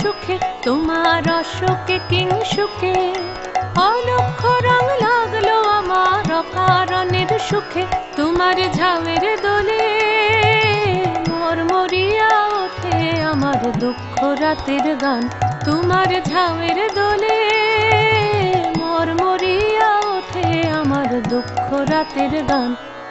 সুখে তোমার অসুখে কিংসুখে অলক্ষ রং লাগল আমার অকারণের সুখে, তোমার ঝামের দোলে। মোর মরিয়া ওঠে আমার দুঃখ রাতের গান, তোমার ঝামের দোলে। মোর মরিয়া ওঠে আমার দুঃখ রাতের গান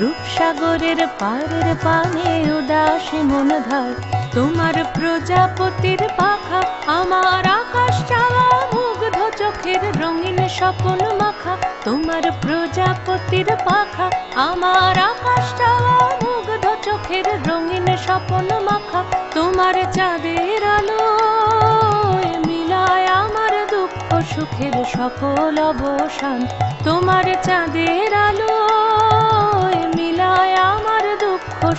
রূপসাগরের পারের পানে উদাসী মন ধায় তোমার প্রজাপতির পাখা, আমার আকাশ চাওয়া মুগ্ধ চোখের রঙিন স্বপন মাখা। তোমার প্রজাপতির পাখা, আমার আকাশ চাওয়া মুগ্ধ চোখের রঙিন স্বপন মাখা। তোমার চাঁদের আলো মিলায় আমার দুঃখ সুখের সকল অবসান। তোমার চাঁদের আলো